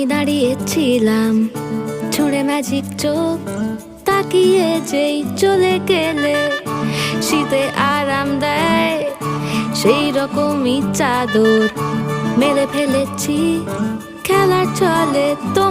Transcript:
ছিলাম ছুঁড়ে ম্যাজিক চোখ তাকিয়ে যেই চলে গেলে, শীতে আরাম দেয় সেই রকমই চাদর। মেরে ফেলেছি, খেলার চলে তো